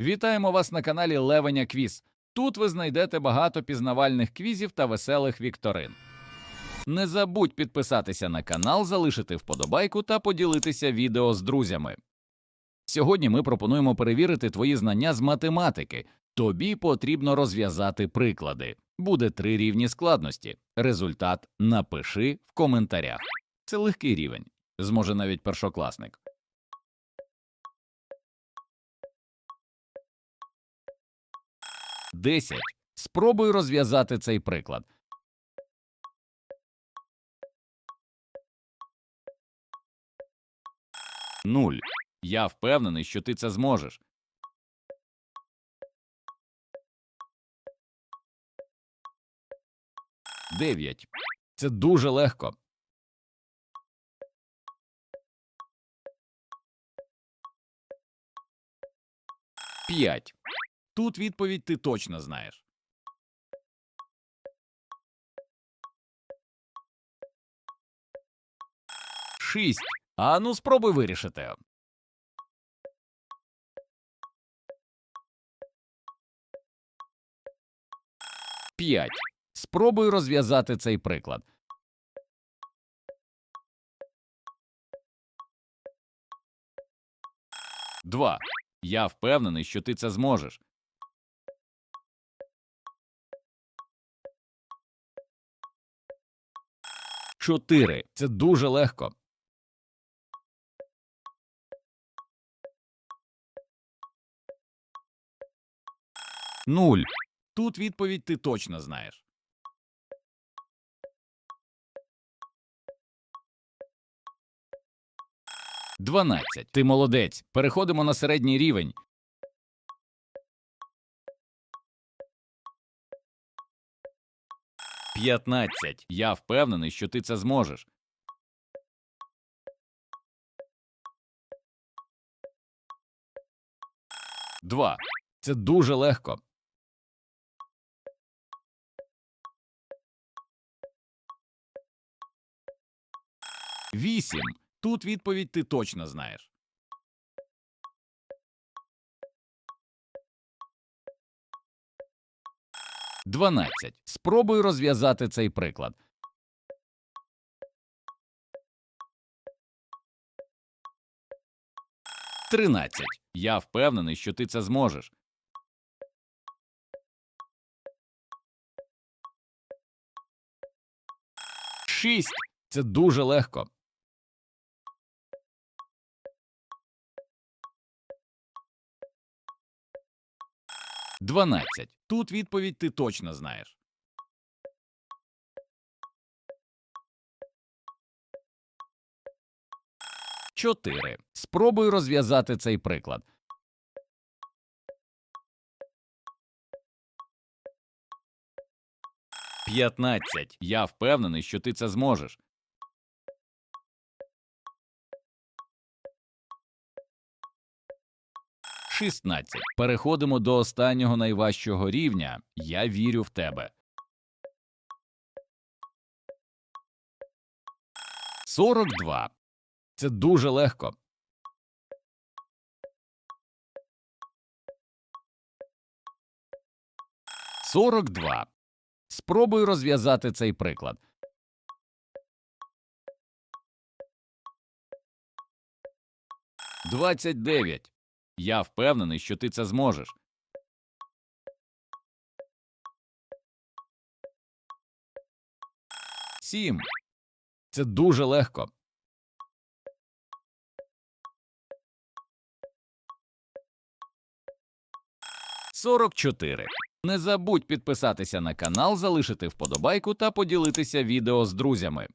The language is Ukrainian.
Вітаємо вас на каналі Левеня Квіз. Тут ви знайдете багато пізнавальних квізів та веселих вікторин. Не забудь підписатися на канал, залишити вподобайку та поділитися відео з друзями. Сьогодні ми пропонуємо перевірити твої знання з математики. Тобі потрібно розв'язати приклади. Буде три рівні складності. Результат напиши в коментарях. Це легкий рівень, зможе навіть першокласник. Десять. Спробуй розв'язати цей приклад. Нуль. Я впевнений, що ти це зможеш. Дев'ять. Це дуже легко. П'ять. Тут відповідь ти точно знаєш. Шість. А ну спробуй вирішити. П'ять. Спробуй розв'язати цей приклад. Два. Я впевнений, що ти це зможеш. Чотири. Це дуже легко. Нуль. Тут відповідь ти точно знаєш. Дванадцять. Ти молодець. Переходимо на середній рівень. П'ятнадцять. Я впевнений, що ти це зможеш. Два. Це дуже легко. Вісім. Тут відповідь ти точно знаєш. Дванадцять. Спробуй розв'язати цей приклад. Тринадцять. Я впевнений, що ти це зможеш. Шість. Це дуже легко. Дванадцять. Тут відповідь ти точно знаєш. Чотири. Спробуй розв'язати цей приклад. П'ятнадцять. Я впевнений, що ти це зможеш. Шістнадцять. Переходимо до останнього найважчого рівня. Я вірю в тебе. Сорок два. Це дуже легко. Сорок два. Спробуй розв'язати цей приклад. Двадцять дев'ять. Я впевнений, що ти це зможеш. Сім. Це дуже легко. Сорок чотири. Не забудь підписатися на канал, залишити вподобайку та поділитися відео з друзями.